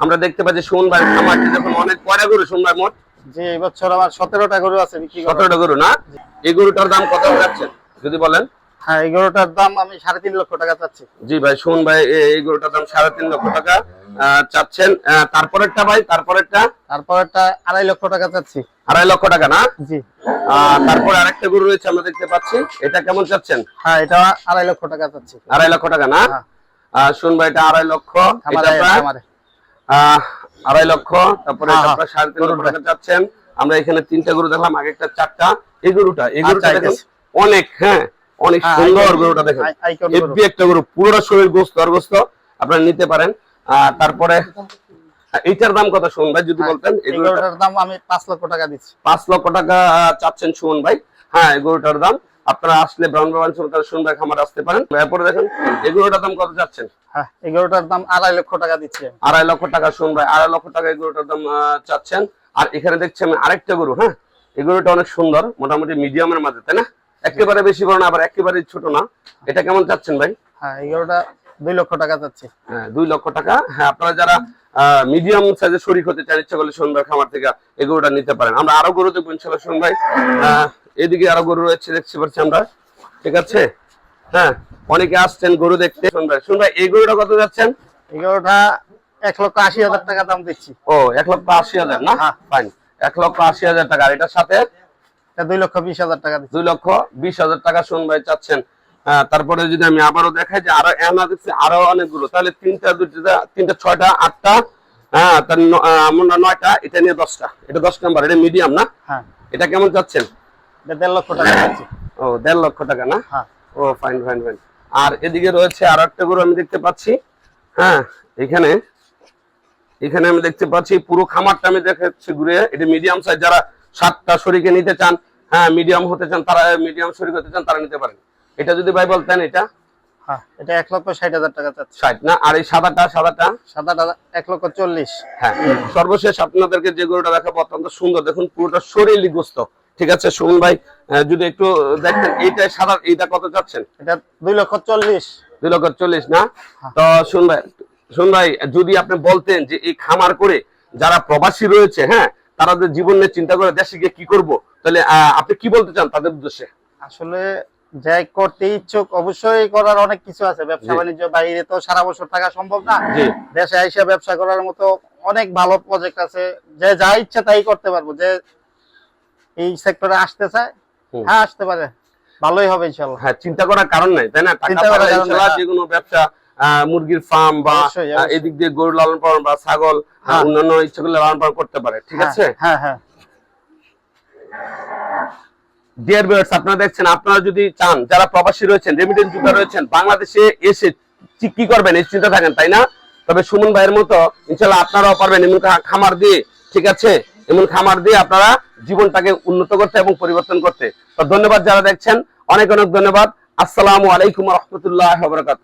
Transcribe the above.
আমরা দেখতে পাচ্ছি সুমন ভাই খামারটি দেখুন অনেক কয়টা গরু ভাই মোট? যে এবছর আমার সতেরোটা গরু আছে বিক্রি সতেরোটা গরু না? এই গরুটার দাম কত যাচ্ছেন? যদি বলেন। হ্যাঁ এই গরুটার দাম আমি সাড়ে তিন লক্ষ টাকা চাচ্ছি। জি ভাই সুমন ভাই এই গরুটার দাম সাড়ে তিন লক্ষ টাকা চাচ্ছেন। তারপরেরটা ভাই তারপরেরটা? তারপরেরটা আড়াই লক্ষ টাকা চাচ্ছি। আড়াই লক্ষ টাকা না? জি। আহ, তারপরে আরেকটা গরু রয়েছে আমরা দেখতে পাচ্ছি। এটা কেমন চাচ্ছেন? হ্যাঁ এটা আড়াই লক্ষ টাকা চাচ্ছি। আড়াই লক্ষ টাকা না? হ্যাঁ। শুন ভাই এটা আড়াই লক্ষ এটা আড়াই লক্ষ তারপরে হ্যাঁ, হ্যাঁ। সাড়ে তিন লক্ষ টাকা চাচ্ছেন। আমরা এখানে তিনটা গরু দেখলাম আগে একটা চারটা। এই গরুটা এই গরুটা আচ্ছা, ঠিক অনেক হ্যাঁ অনেক হ্যাঁ, সুন্দর গরুটা দেখেন। হেভি একটা গরু পুরোটা শরীর গোস্ত আর গোস্ত আপনারা নিতে পারেন। আহ, তারপরে এইটার দাম কত শুন ভাই যদি বলতেন? এই এই গরুটার দাম আমি পাঁচ লক্ষ টাকা দিচ্ছি। পাঁচ লক্ষ টাকা চাচ্ছেন সুমন ভাই। হ্যাঁ এই গরুটার দাম। আপনারা আসলে ব্রাউন বাগান সরকার ভাই খামার আসতে পারেন। এরপরে দেখেন এই গরুটার দাম কত চাচ্ছেন হ্যাঁ এই গরুটার দাম আড়াই লক্ষ টাকা দিচ্ছি। আড়াই লক্ষ টাকা ভাই আড়াই লক্ষ টাকা এই গরুটার দাম চাচ্ছেন। আর এখানে দেখছি আমি আরেকটা গরু হ্যাঁ? এই গরুটা অনেক সুন্দর মোটামুটি মিডিয়ামের মাঝে তাই না? একেবারে বেশি বড় না আবার একেবারে ছোট না। এটা কেমন চাচ্ছেন ভাই? হ্যাঁ এই গরুটা দুই লক্ষ টাকা চাচ্ছি হ্যাঁ দুই লক্ষ টাকা। হ্যাঁ আপনারা যারা মিডিয়াম সাইজের শরীর হতে চান ইচ্ছা করলে সুন্দর খামার থেকে এগুলোটা নিতে পারেন। আমরা আরও গরু দেখব ইনশাল্লাহ শুন ভাই। আহ, এদিকে আরও গরু রয়েছে দেখতে পাচ্ছি আমরা। ঠিক আছে? হ্যাঁ অনেকে আসছেন গরু দেখতে। শুন ভাই শুন ভাই এই গরুটা কত যাচ্ছেন? এই গরুটা এক লক্ষ আশি হাজার টাকা দাম দিচ্ছি। ও এক লক্ষ আশি হাজার না? হ্যাঁ। ফাইন এক লক্ষ আশি হাজার টাকা। আর এটার সাথে? দুই লক্ষ বিশ হাজার টাকা দুই লক্ষ বিশ হাজার টাকা শুন ভাই চাচ্ছেন। আহ, তারপরে যদি আমি আবারও দেখাই যে আরও এনা দেখছি আরও অনেকগুলো। তাহলে তিনটা দুটা তিনটা ছয়টা আটটা হ্যাঁ তার আমরা নয়টা এটা নিয়ে দশটা। এটা দশ নাম্বার এটা মিডিয়াম না? হ্যাঁ। এটা কেমন চাচ্ছেন? দেড় লক্ষ টাকা দিচ্ছি ও দেড় লক্ষ টাকা না? হ্যাঁ। ও ফাইন ফাইন ফাইন আর এদিকে রয়েছে আর একটা গরু আমি দেখতে পাচ্ছি। হ্যাঁ এখানে এখানে আমি দেখতে পাচ্ছি পুরো খামারটা আমি দেখাচ্ছি ঘুরে। এটা মিডিয়াম সাইজ যারা সাতটা শরীকে নিতে চান হ্যাঁ মিডিয়াম হতে চান তারা মিডিয়াম শরীর হতে চান তারা নিতে পারেন। এটা যদি ভাই বলতেন এটা? হ্যাঁ এটা এক লক্ষ ষাট হাজার টাকা ষাট না? আর এই সাদাটা সাদাটা? সাদাটা এক লক্ষ চল্লিশ। হ্যাঁ সর্বশেষ আপনাদেরকে যে গরুটা দেখাবো অত্যন্ত সুন্দর। দেখুন পুরোটা শরীর গোস্ত। ঠিক আছে সুমন ভাই যদি একটু দেখেন এইটা সাদা এইটা কত চাচ্ছেন? এটা দুই লক্ষ চল্লিশ। দুই লক্ষ চল্লিশ না? হ্যাঁ। তো শুন ভাই শুন ভাই যদি আপনি বলতেন যে এই খামার করে যারা প্রবাসী রয়েছে হ্যাঁ তারা যে জীবন নিয়ে চিন্তা করে দেশে গিয়ে কি করব তাহলে আপনি কি বলতে চান তাদের উদ্দেশ্যে? আসলে যাই করতে ইচ্ছুক অবশ্যই করার অনেক কিছু আছে। ব্যবসা। বাণিজ্য বাইরে তো সারা বছর থাকা সম্ভব না। দেশে এসে ব্যবসা করার মতো অনেক ভালো প্রজেক্ট আছে। যে যা ইচ্ছা তাই করতে পারব। যে এই সেক্টরে আসতে চায় হ্যাঁ আসতে পারে। ভালোই হবে ইনশাল্লাহ। হ্যাঁ চিন্তা করার কারণ নাই তাই না? টাকা চিন্তা করার পাঠালে ইনশাল্লাহ যে কোনো ব্যবসা মুরগির ফার্ম বা এদিক দিয়ে গরু লালন পালন বা ছাগল হ্যাঁ। অন্যান্য ইচ্ছা করলে লালন পালন করতে পারে ঠিক হ্যাঁ, আছে? হ্যাঁ হ্যাঁ ডিয়ার ভিউয়ার্স আপনারা দেখছেন আপনারা যদি চান যারা প্রবাসী রয়েছেন রেমিটেন্স যোদ্ধা রয়েছেন বাংলাদেশে এসে কি করবেন এই চিন্তা থাকেন তাই না? তবে সুমন ভাইয়ের মতো ইনশাল্লাহ আপনারাও পারবেন এমন খামার দিয়ে ঠিক আছে? এমন খামার দিয়ে আপনারা জীবনটাকে উন্নত করতে এবং পরিবর্তন করতে। তো ধন্যবাদ যারা দেখছেন। অনেক অনেক ধন্যবাদ। আসসালামু আলাইকুম রহমতুল্লাহ বরকাত